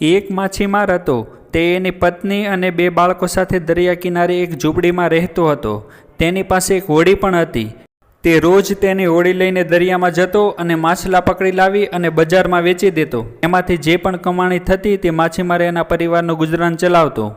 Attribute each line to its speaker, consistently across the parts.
Speaker 1: એક માછીમાર હતો. તે એની પત્ની અને બે બાળકો સાથે દરિયા કિનારે એક ઝૂંપડીમાં રહેતો હતો. તેની પાસે એક હોડી પણ હતી. તે રોજ તેની હોડી લઈને દરિયામાં જતો અને માછલા પકડી લાવી અને બજારમાં વેચી દેતો. એમાંથી જે પણ કમાણી થતી તે માછીમારે એના પરિવારનું ગુજરાન ચલાવતો.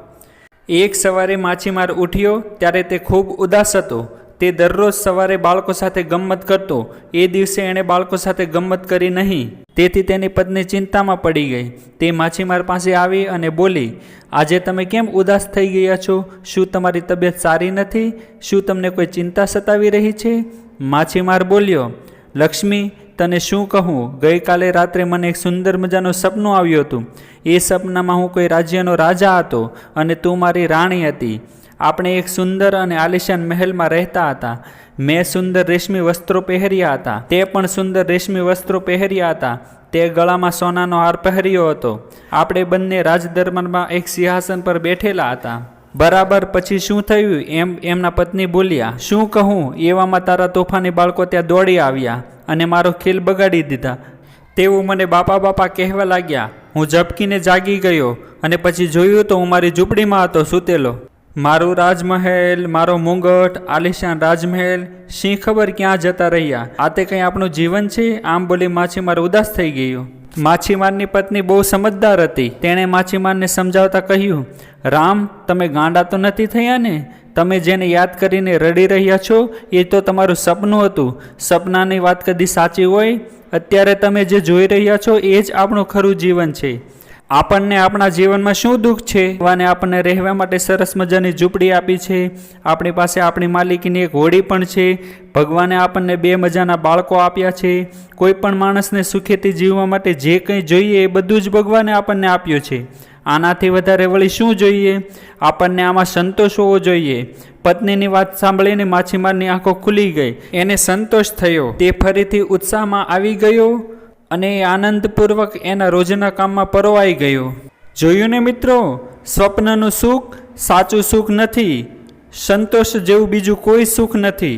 Speaker 1: એક સવારે માછીમાર ઉઠ્યો ત્યારે તે ખૂબ ઉદાસ હતો. તે દરરોજ સવારે બાળકો સાથે ગમ્મત કરતો. એ દિવસે એણે બાળકો સાથે ગમ્મત કરી નહીં. તેથી તેની પત્ની ચિંતામાં પડી ગઈ. તે માછીમાર પાસે આવી અને બોલી, આજે તમે કેમ ઉદાસ થઈ ગયા છો? શું તમારી તબિયત સારી નથી? શું તમને કોઈ ચિંતા સતાવી રહી છે? માછીમાર બોલ્યો, લક્ષ્મી, તને શું કહું? ગઈકાલે રાત્રે મને એક સુંદર મજાનું સપનું આવ્યું હતું. એ સપનામાં હું કોઈ રાજ્યનો રાજા હતો અને તું મારી રાણી હતી. આપણે એક સુંદર અને આલિશાન મહેલમાં રહેતા હતા. મેં સુંદર રેશમી વસ્ત્રો પહેર્યા હતા. તે પણ સુંદર રેશમી વસ્ત્રો પહેર્યા હતા. તે ગળામાં સોનાનો હાર પહેર્યો હતો. આપણે બંને રાજદરબારમાં એક સિંહાસન પર બેઠેલા હતા. બરાબર પછી શું થયું? એમ એમના પત્ની બોલ્યા, શું કહું? એવામાં તારા તોફાની બાળકો ત્યાં દોડી આવ્યા અને મારો ખીલ બગાડી દીધા. તેઓ મને બાપા બાપા કહેવા લાગ્યા, હું ઝબકીને જાગી ગયો અને પછી જોયું તો હું મારી ઝૂંપડીમાં હતો, સૂતેલો. મારું રાજમહેલ, મારો મુંગટ, આલિશાન રાજમહેલ શી ખબર ક્યાં જતા રહ્યા? આ તે કંઈ આપણું જીવન છે? આમ બોલી માછીમાર ઉદાસ થઈ ગયું. માછીમારની પત્ની બહુ સમજદાર હતી. તેણે માછીમારને સમજાવતા કહ્યું, રામ, તમે ગાંડા તો નથી થયા ને? તમે જેને યાદ કરીને રડી રહ્યા છો, એ તો તમારું સપનું હતું. સપનાની વાત કદી સાચી હોય? અત્યારે તમે જે જોઈ રહ્યા છો, એ જ આપણું ખરું જીવન છે. આપણને આપણા જીવનમાં શું દુઃખ છે? ભગવાને આપણને રહેવા માટે સરસ મજાની ઝૂંપડી આપી છે. આપણી પાસે આપણી માલિકીની એક હોડી પણ છે. ભગવાને આપણને બે મજાના બાળકો આપ્યા છે. કોઈ પણ માણસને સુખેથી જીવવા માટે જે કંઈ જોઈએ એ બધું જ ભગવાને આપણને આપ્યું છે. આનાથી વધારે વળી શું જોઈએ? આપણને આમાં સંતોષ હોવો જોઈએ. પત્નીની વાત સાંભળીને માછીમારની આંખો ખુલી ગઈ. એને સંતોષ થયો. તે ફરીથી ઉત્સાહમાં આવી ગયો. અને એ આનંદપૂર્વક એના રોજના કામમાં પરોવાઈ ગયો. જોયું ને મિત્રો? સ્વપ્નનું સુખ સાચું સુખ નથી. સંતોષ જેવું બીજું કોઈ સુખ નથી.